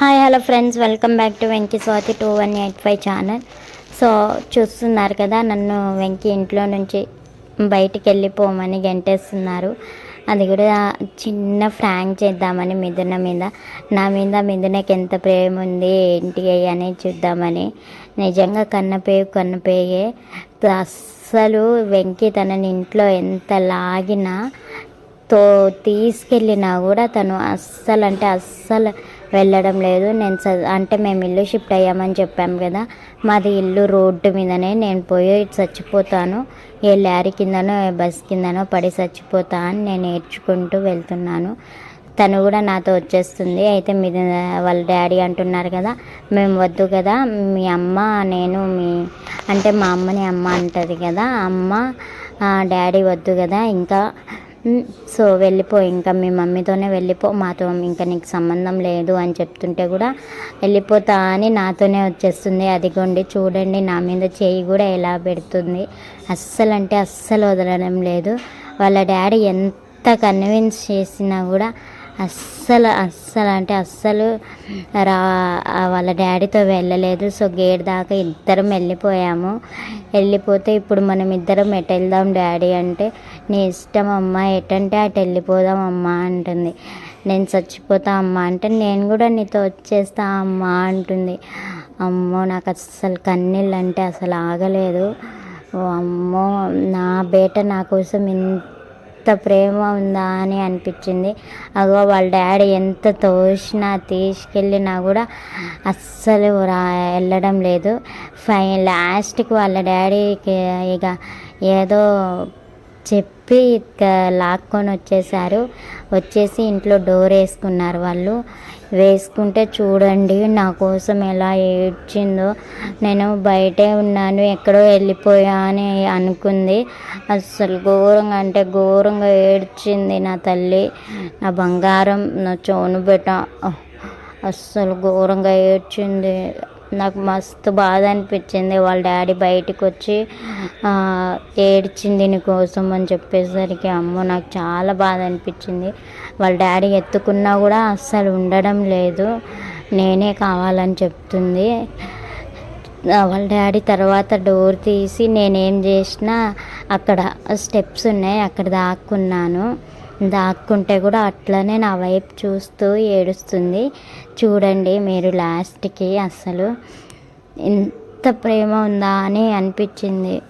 Hi hello friends. Welcome back to Venky Swathi two one eight five channel. So చూస్తున్నారు కదా నన్ను వెంకీ ఇంట్లో నుంచి బయటికి వెళ్ళిపోమని గంటేస్తున్నారు. అది కూడా చిన్న ఫ్రాంక్ చేద్దామని మిథున మీద. నా మీద మిథునకి ఎంత ప్రేమ ఉంది ఏంటి అని చూద్దామని. నిజంగా కన్నపేయ కన్నపేయే అస్సలు వెంకీ తనని ఇంట్లో ఎంత లాగినా తో తీసుకెళ్ళినా కూడా తను అస్సలు అంటే అస్సలు వెళ్ళడం లేదు. నేను చ- అంటే మేము ఇల్లు షిఫ్ట్ అయ్యామని చెప్పాము కదా. మాది ఇల్లు రోడ్డు మీదనే. నేను పోయి చచ్చిపోతాను. ఏ లారీ కిందనో ఏ బస్ కిందనో పడి చచ్చిపోతా అని నేను నేర్చుకుంటూ వెళ్తున్నాను. తను కూడా నాతో వచ్చేస్తుంది. అయితే మీ వాళ్ళ డాడీ అంటున్నారు కదా మేము వద్దు కదా. మీ అమ్మ నేను మీ అంటే మా అమ్మని అమ్మ అంటది కదా. అమ్మ డాడీ వద్దు కదా. ఇంకా సో వెళ్ళిపో ఇంకా మీ మమ్మీతోనే వెళ్ళిపో మాతో ఇంకా నీకు సంబంధం లేదు అని చెప్తుంటే కూడా వెళ్ళిపోతా అని నాతోనే వచ్చేస్తుంది. అదిగోండి చూడండి నా మీద చేయి కూడా ఎలా పెడుతుంది. అస్సలు అంటే అస్సలు వదలడం లేదు. వాళ్ళ డాడీ ఎంత కన్విన్స్ చేసినా కూడా అస్సలు అస్సలు అంటే అస్సలు రా వాళ్ళ డాడీతో వెళ్ళలేదు. సో గేట్ దాకా ఇద్దరం వెళ్ళిపోయాము. వెళ్ళిపోతే ఇప్పుడు మనం ఇద్దరం ఎటు వెళ్దాం డాడీ అంటే నీ ఇష్టం అమ్మ ఎటంటే అటు వెళ్ళిపోదాం అమ్మా అంటుంది. నేను చచ్చిపోతా అమ్మా అంటే నేను కూడా నీతో వచ్చేస్తా అమ్మా అంటుంది. అమ్మో నాకు అస్సలు కన్నీళ్ళు అంటే అసలు ఆగలేదు. అమ్మో నా బేట నా కోసం ఇంత ఎంత ప్రేమ ఉందా అని అనిపించింది. అగో వాళ్ళ డాడీ ఎంత తోసినా తీసుకెళ్ళినా కూడా అస్సలు రా వెళ్ళడం లేదు. ఫై లాస్ట్కి వాళ్ళ డాడీకి ఇక ఏదో చెప్పి లాక్కొని వచ్చేసారు. వచ్చేసి ఇంట్లో డోర్ వేసుకున్నారు వాళ్ళు. వేసుకుంటే చూడండి నా కోసం ఎలా ఏడ్చిందో. నేను బయటే ఉన్నాను ఎక్కడో వెళ్ళిపోయా అని అనుకుంది. అస్సలు ఘోరంగా అంటే ఘోరంగా ఏడ్చింది నా తల్లి. నా బంగారం నా చోను బెట్ట అస్సలు ఘోరంగా ఏడ్చింది. నాకు మస్తు బాధ అనిపించింది. వాళ్ళ డాడీ బయటకు వచ్చి ఏడ్చింది నీకోసం అని చెప్పేసరికి అమ్మో నాకు చాలా బాధ అనిపించింది. వాళ్ళ డాడీ ఎత్తుకున్నా కూడా అస్సలు ఉండడం లేదు. నేనే కావాలని చెప్తుంది. వాళ్ళ డాడీ తర్వాత డోర్ తీసి నేనేం చేసినా అక్కడ స్టెప్స్ ఉన్నాయి. అక్కడ దాక్కున్నాను. దాక్కుంటే కూడా అట్లనే నా వైపు చూస్తూ ఏడుస్తుంది. చూడండి మీరు లాస్ట్కి అసలు ఎంత ప్రేమ ఉందా అని అనిపించింది.